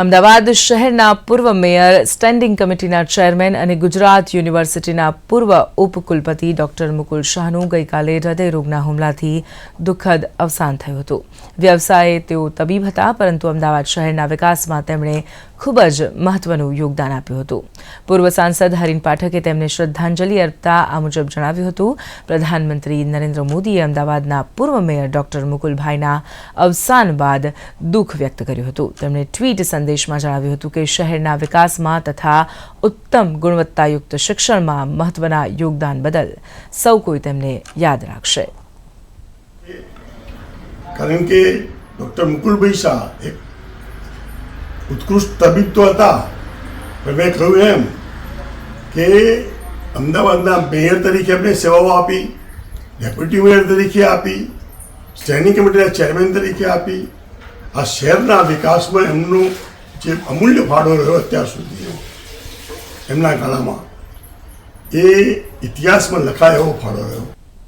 અમદાવાદ શહેરના પૂર્વ mayor standing કમિટીના ચેરમેન અને ગુજરાત યુનિવર્સિટીના પૂર્વ ઉપકુલપતિ ડોક્ટર મુકુલ શાહનું ગઈકાલે હૃદયરોગના હુમલાથી દુઃખદ અવસાન થયું હતું. વ્યવસાયે તેઓ તબીબ હતા, પરંતુ અમદાવાદ શહેરના વિકાસમાં તેમણે ખૂબ જ મહત્વનું યોગદાન આપ્યું હતું. પૂર્વ સાંસદ હરીન પાઠકે તેમને શ્રદ્ધાંજલિ અર્પતા આ મુજબ જણાવ્યું હતું, પ્રધાનમંત્રી નરેન્દ્ર મોદીએ અમદાવાદના પૂર્વ મેયર ડોક્ટર મુકુલભાઈના અવસાન બાદ દુઃખ વ્યક્ત કર્યું હતું. તેમણે ટ્વીટ સંદેશમાં જણાવ્યું હતું કે શહેરના વિકાસમાં તથા ઉત્તમ ગુણવત્તાયુક્ત શિક્ષણમાં મહત્વના યોગદાન બદલ સૌ કોઈ તેમને યાદ રાખશે. કારણ કે ડૉક્ટર મુકુલભાઈ શાહ એક ઉત્કૃષ્ટ તબીબ તો હતા, પણ મેં કહ્યું એમ કે અમદાવાદના મેયર તરીકે એમને સેવાઓ આપી, ડેપ્યુટી મેયર તરીકે આપી, સ્ટેન્ડિંગ કમિટીના ચેરમેન તરીકે આપી. આ શહેરના વિકાસમાં એમનો જે અમૂલ્ય ફાળો રહ્યો અત્યાર સુધીનો એમના ગાળામાં. એ ઇતિહાસમાં લખાય એવો ફાળો રહ્યો.